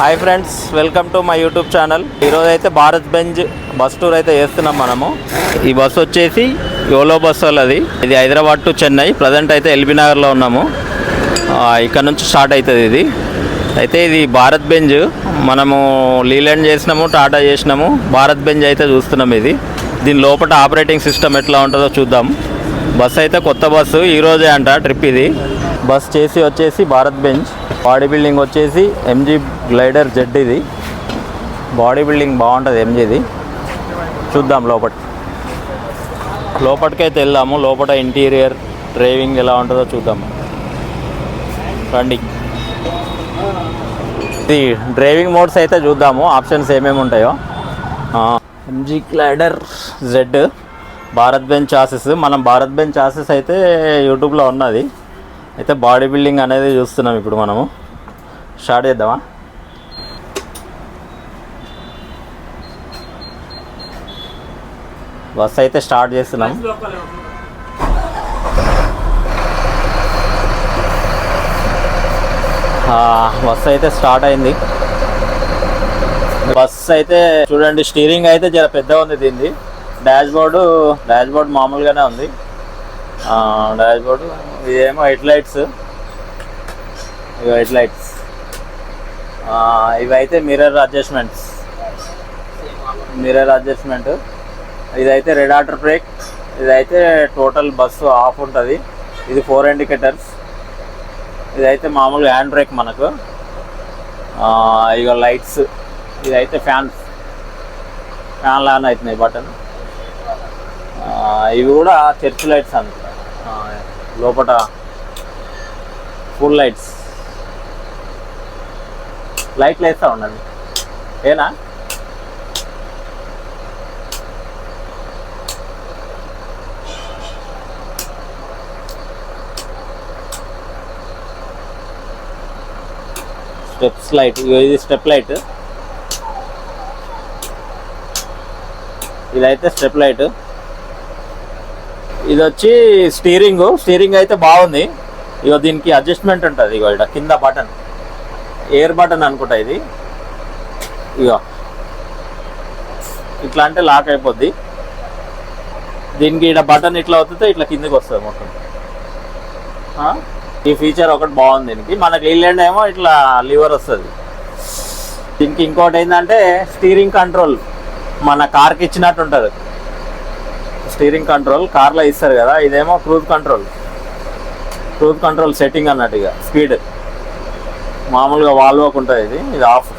Hi friends welcome to my YouTube channel ఈరోజు అయితే Bharat Benz bus tour అయితే చేస్తున్నాం మనము. ఈ బస్ వచ్చేసి యోలో బస్ వాళ్ళది. ఇది హైదరాబాద్ టు చెన్నై ప్రజెంట్ అయితే ఎల్బీ నగర్లో ఉన్నాము. ఇక్కడ నుంచి స్టార్ట్ అవుతుంది ఇది. అయితే ఇది భారత్ బెంజ్ మనము లీలాండ్ చేసినాము టాటా చేసినాము. భారత్ బెంజ్ అయితే చూస్తున్నాం ఇది. దీని లోపల ఆపరేటింగ్ సిస్టమ్ ఎట్లా ఉంటుందో చూద్దాం. బస్ అయితే కొత్త బస్సు ఈరోజే అంట ట్రిప్ ఇది. బస్ చేసి వచ్చేసి భారత్ బెంజ్ బాడీ బిల్డింగ్ వచ్చేసి ఎంజీ గ్లైడర్ జెడ్ ఇది. బాడీ బిల్డింగ్ బాగుంటుంది ఎంజీది చూద్దాం లోపల లోపలికైతే వెళ్దాము. లోపల ఇంటీరియర్ డ్రైవింగ్ ఎలా ఉంటుందో చూద్దాము రండి. ఇది డ్రైవింగ్ మోడ్స్ అయితే చూద్దాము. ఆప్షన్స్ ఏమేమి ఉంటాయో. MG glider Z Bharat Benz chassis మనం భారత్ బెంచ్ చాసెస్ అయితే యూట్యూబ్లో ఉన్నది. అయితే బాడీ బిల్డింగ్ అనేది చూస్తున్నాం ఇప్పుడు మనము. స్టార్ట్ చేద్దామా? బస్ అయితే స్టార్ట్ చేస్తున్నాం. బస్ అయితే స్టార్ట్ అయింది. బస్ అయితే చూడండి స్టీరింగ్ అయితే చాలా పెద్దగా ఉంది దీన్ని డాష్ బోర్డు డాష్ బోర్డు మామూలుగానే ఉంది. డాష్ బోర్డు ఇదేమో హెడ్ లైట్స్ ఇవి హెడ్ లైట్స్ ఇవైతే మిర్రర్ అడ్జస్ట్మెంట్స్ మిర్రర్ అడ్జస్ట్మెంట్ ఇదైతే రెడ్ ఆర్డర్ బ్రేక్ ఇదైతే టోటల్ బస్సు ఆఫ్ ఉంటుంది. ఇది ఫోర్ ఇండికేటర్స్ ఇదైతే మామూలుగా హ్యాండ్ బ్రేక్ మనకు. ఇక లైట్స్ ఇదైతే ఫ్యాన్స్ ఫ్యాన్ లాన్ అవుతున్నాయి బటన్ ఇవి కూడా చర్చ్ లైట్స్ అంత లోపల ఫుల్ లైట్స్. లైట్లు వేస్తూ ఉండండి. ఏనా? స్టెప్స్ లైట్ ఇది స్టెప్ లైట్. ఇదైతే స్టెప్ లైట్. ఇది వచ్చి స్టీరింగ్ స్టీరింగ్ అయితే బాగుంది. ఇగో దీనికి అడ్జస్ట్మెంట్ ఉంటుంది. ఇగో ఇక్కడ కింద బటన్ ఎయిర్ బటన్ అనుకుంటా ఇది. ఇగో. ఇట్లా అంటే లాక్ అయిపోద్ది. దీనికి ఇక్కడ బటన్ ఇట్లా అవుతుంటే ఇట్లా కిందకి వస్తుంది మొత్తం. ఈ ఫీచర్ ఒకటి బాగుంది దీనికి. మనకి ఇల్లండ్ ఏమో ఇట్లా లివర్ వస్తుంది. దీనికి ఇంకోటి ఏంటంటే స్టీరింగ్ కంట్రోల్ మన కార్కి ఇచ్చినట్టు ఉంటుంది. స్టీరింగ్ కంట్రోల్ కార్లో ఇస్తారు కదా ఇదేమో cruise control. Cruise control setting అన్నట్టు ఇక స్పీడ్. మామూలుగా వాల్వోకి ఉంటుంది ఇది ఇది ఆఫ్.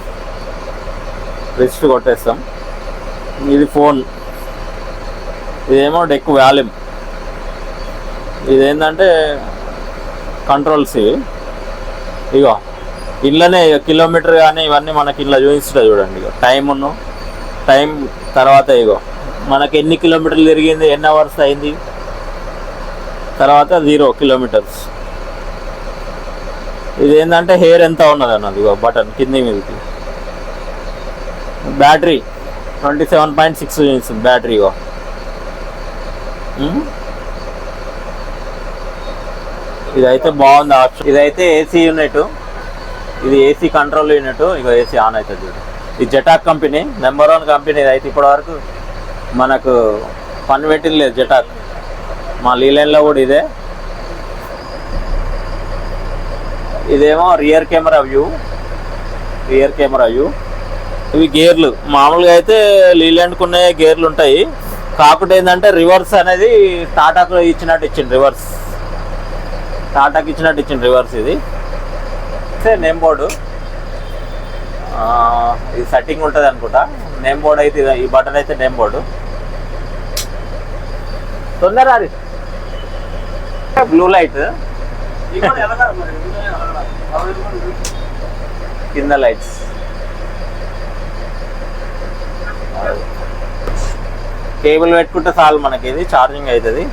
రిస్ట్ కొట్టేస్తాం. ఇది ఫోన్. ఇదేమో డెక్ వాల్యూమ్. ఇదేంటంటే కంట్రోల్స్ ఇగో ఇళ్ళనే కిలోమీటర్ కానీ ఇవన్నీ మనకి ఇలా చూపిస్తుంది చూడండి ఇగో. టైం టైం తర్వాత ఇగో. మనకి ఎన్ని కిలోమీటర్లు తిరిగింది ఎన్ని అవర్స్ అయింది? తర్వాత జీరో కిలోమీటర్స్ ఇది ఏంటంటే హెయిర్ ఎంత ఉన్నది అన్నది బటన్ కింది మీదకి. Battery twenty seven point six చూపిస్తుంది బ్యాటరీ ఇదైతే బాగుంది ఆప్షన్ ఇదైతే ఏసీ యూనిట్ ఇది ఏసీ కంట్రోల్ యూనిట్ ఇక ఏసీ ఆన్ అవుతుంది చూడు. ఇది జటాక్ కంపెనీ నెంబర్ వన్ కంపెనీ ఇది అయితే ఇప్పటివరకు మనకు పని పెట్టింది లేదు జటాక్. మా లీలైన్లో కూడా ఇదే. ఇదేమో rear camera view. Rear camera view. ఇవి గేర్లు. మామూలుగా అయితే లీలాండ్కి ఉన్న గేర్లు ఉంటాయి. కాకుండా ఏంటంటే రివర్స్ అనేది టాటాకు ఇచ్చినట్టు ఇచ్చింది రివర్స్. టాటాకి ఇచ్చినట్టు ఇచ్చింది రివర్స్ ఇది. Name board. ఇది సెట్టింగ్ ఉంటుంది అనుకుంటా. నేమ్ బోర్డు అయితే ఇది- ఈ బటన్ అయితే నేమ్ బోర్డు. తొందర అది. బ్లూ లైట్ కింద లైట్స్ కేబుల్ పెట్టుకుంటే చాలు మనకి ఇది ఛార్జింగ్ అవుతుంది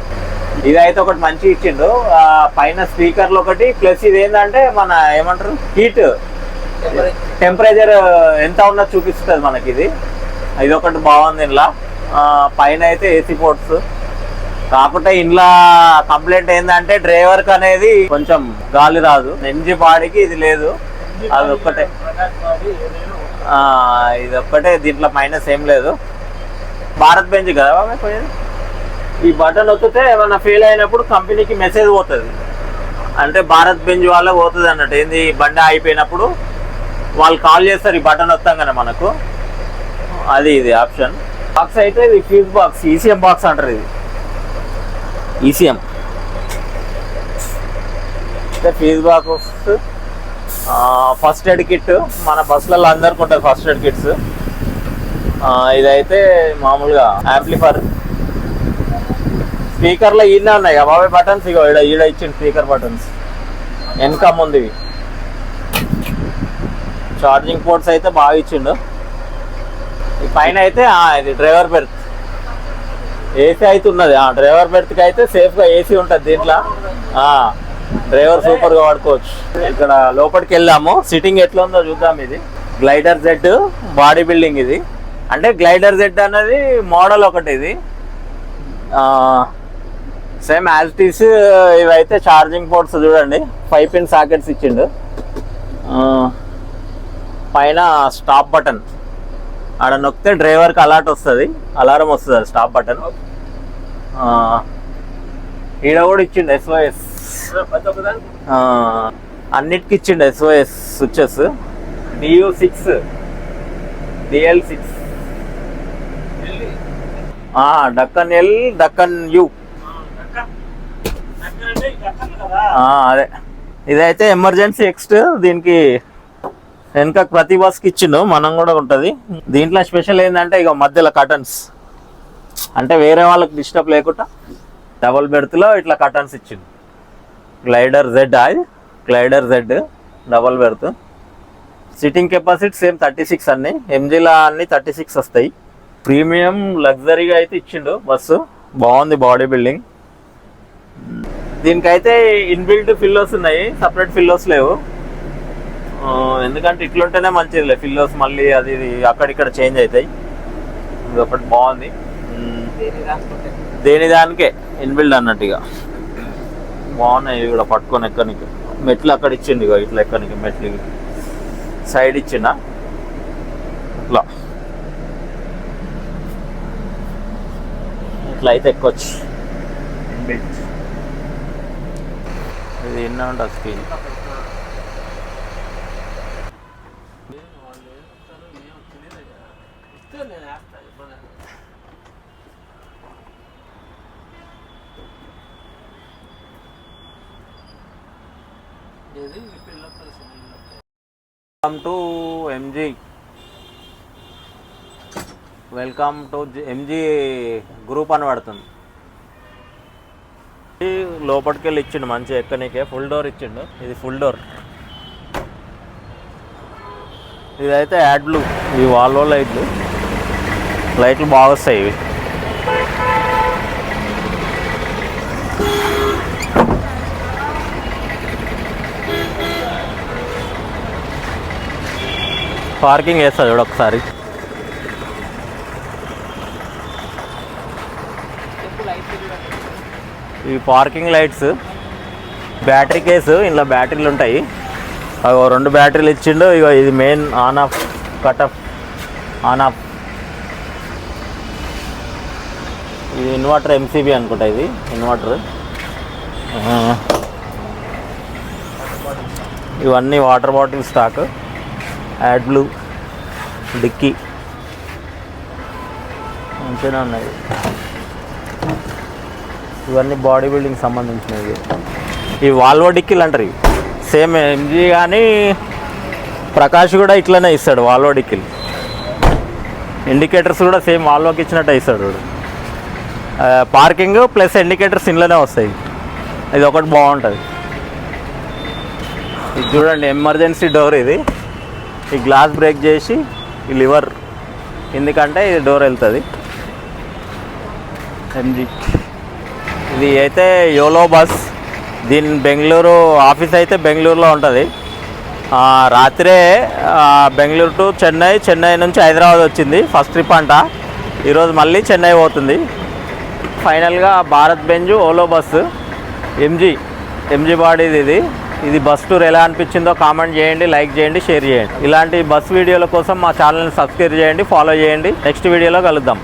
ఇది అయితే ఒకటి మంచి ఇచ్చిండు. ఆ పైన స్పీకర్లు ఒకటి ప్లస్ ఇది ఏంటంటే మన ఏమంటారు? హీట్ టెంపరేచర్ ఎంత ఉన్నది చూపిస్తుంది మనకి ఇది ఇది ఒకటి బాగుంది ఇంట్లో ఆ, పైన అయితే ఏసీ పోర్ట్స్ కాకపోతే ఇంట్లో కంప్లైంట్ ఏంటంటే డ్రైవర్కి అనేది కొంచెం గాలి రాదు. ఎంజి బాడీకి ఇది లేదు. అది ఒక్కటే. ఇది ఒక్కటే దీంట్లో మైనస్ ఏం లేదు. భారత్ బెంచ్ కదా ఈ బటన్ ఒత్తితే ఏమైనా ఫెయిల్ అయినప్పుడు కంపెనీకి మెసేజ్ పోతుంది. అంటే భారత్ బెంచ్ వాళ్ళ పోతుంది అన్నట్టు. ఏంది బండి అయిపోయినప్పుడు వాళ్ళు కాల్ చేస్తారు ఈ బటన్ వస్తాం మనకు. అది ఇది ఆప్షన్ బాక్స్ అయితే ఇది ఫ్యూజ్ బాక్స్ ఈసీఎం బాక్స్ అంటారు ఇది. ఈసీఎం. అంటే fuse box first aid kit మన బస్సులలో అందరికి ఉంటుంది ఫస్ట్ ఎయిడ్ కిట్స్. ఇదైతే మామూలుగా యాంప్లిఫర్ స్పీకర్లో ఈయన ఉన్నాయి అబ్బాయి బటన్స్ ఇగో ఈడ ఈడ ఇచ్చిన స్పీకర్ బటన్స్. వెనక ముందు ఛార్జింగ్ పోర్ట్స్ అయితే బాగా ఇచ్చిండు. ఈ పైన అయితే ఇది డ్రైవర్ బెర్త్ ఏసీ అయితే ఉన్నది ఆ డ్రైవర్ బెర్త్కి అయితే సేఫ్గా ఏసీ ఉంటుంది దీంట్లో. ఆ, డ్రైవర్ సూపర్గా వాడుకోవచ్చు. ఇక్కడ లోపలికి వెళ్ళాము. సిట్టింగ్ ఎట్లా ఉందో చూద్దాం ఇది. గ్లైడర్ జెడ్ బాడీ బిల్డింగ్ ఇది. అంటే గ్లైడర్ జెడ్ అనేది మోడల్ ఒకటి ఇది. సేమ్ యాజిటీస్ ఇవైతే ఛార్జింగ్ పోర్ట్స్ చూడండి. ఫైవ్ పిన్ సాకెట్స్ ఇచ్చిండు. పైన స్టాప్ బటన్. ఆడ నొక్కితే డ్రైవర్కి అలర్ట్ వస్తుంది. అలారం వస్తుంది స్టాప్ బటన్. ఈడ కూడా ఇచ్చిండు ఎస్ఓఎస్ అన్నిటికి ఇచ్చిండు SOS switches DU six DL six Deccan L Deccan U అదే. ఇదైతే ఎమర్జెన్సీ ఎక్స్ట్ దీనికి వెనక ప్రతి బస్కి ఇచ్చిండు. మనం కూడా ఉంటుంది. దీంట్లో స్పెషల్ ఏంటంటే ఇక మధ్యలో కటన్స్ అంటే వేరే వాళ్ళకి డిస్టర్బ్ లేకుండా డబల్ బెర్త్లో ఇట్లా కటన్స్ ఇచ్చిండు. గ్లైడర్ జెడ్ అది glider Z double berth sitting capacity same thirty six అన్ని. ఎంజీలా అన్ని థర్టీ సిక్స్ వస్తాయి ప్రీమియం లగ్జరీగా అయితే ఇచ్చిండు బస్సు. బాగుంది బాడీ బిల్డింగ్ దీనికైతే ఇన్బిల్ట్ ఫిల్లోస్ ఉన్నాయి. సపరేట్ ఫిల్లోస్ లేవు. ఎందుకంటే ఇట్లుంటేనే మంచిదిలే. ఫిల్లోస్ మళ్ళీ అది అక్కడిక్కడ చేంజ్ అవుతాయి. ఇది ఒకటి బాగుంది. దేని దానికే? ఇన్బిల్డ్ అన్నట్టుగా. బాగున్నాయి ఇవి కూడా పట్టుకొని ఎక్కనికి మెట్లు అక్కడ ఇచ్చింది ఇగో ఇట్లా ఎక్కనికి మెట్లు. సైడ్ ఇచ్చిన ఇట్లా. ఇట్లా అయితే ఎక్కొచ్చు. ఇది ఎన్న ఉంటుంది screen. Welcome to MG welcome to MG group అని పడుతుంది. లోపలికి వెళ్ళి ఇచ్చిండు మంచి ఎక్కనికే. ఫుల్ డోర్ ఇచ్చిండు. ఇది ఫుల్ డోర్ ఇదైతే యాడ్ బ్లూ ఈ వాల్వో లైట్లు. లైట్లు బాగా వస్తాయి ఇవి. పార్కింగ్ వేస్తా చూడు ఒకసారి. ఇవి పార్కింగ్ లైట్స్ బ్యాటరీ కేసు ఇందులో బ్యాటరీలు ఉంటాయి. అవి రెండు బ్యాటరీలు ఇచ్చిండు ఇక ఇది main on off cut off on off. ఇది ఇన్వర్టర్ ఎంసీబీ అనుకుంటా ఇది ఇన్వర్టర్. ఇవన్నీ water bottle stock. AdBlue dicky. మంచిగానే ఉన్నాయి. ఇవన్నీ బాడీ బిల్డింగ్ సంబంధించినవి. ఈ వాల్వో డిక్కీలు అంటారు ఇవి. సేమ్ ఎంజీ కానీ ప్రకాష్ కూడా ఇట్లనే ఇస్తాడు వాల్వో డిక్కీలు. ఇండికేటర్స్ కూడా సేమ్ వాల్వోకి ఇచ్చినట్టే ఇస్తాడు పార్కింగ్ ప్లస్ ఇండికేటర్స్ ఇంట్లోనే వస్తాయి. ఇది ఒకటి బాగుంటుంది. ఇది చూడండి ఎమర్జెన్సీ డోర్ ఇది. ఈ గ్లాస్ బ్రేక్ చేసి ఈ లివర్. ఎందుకంటే ఇది డోర్ వెళ్తుంది. ఎంజీ. ఇది అయితే యోలో బస్. దీని బెంగళూరు ఆఫీస్ అయితే బెంగళూరులో ఉంటుంది. రాత్రే బెంగళూరు టు చెన్నై చెన్నై నుంచి హైదరాబాద్ వచ్చింది ఫస్ట్ ట్రిప్ అంట. ఈరోజు మళ్ళీ చెన్నై పోతుంది. ఫైనల్గా భారత్ బెంజు ఓలో బస్సు. ఎంజీ ఎంజీ బాడీది ఇది. ఇది బస్ టూర్ ఎలా అనిపించిందో కామెంట్ చేయండి లైక్ చేయండి షేర్ చేయండి. ఇలాంటి బస్ వీడియోల కోసం మా ఛానల్ని సబ్స్క్రైబ్ చేయండి ఫాలో చేయండి. నెక్స్ట్ వీడియోలో కలుద్దాం.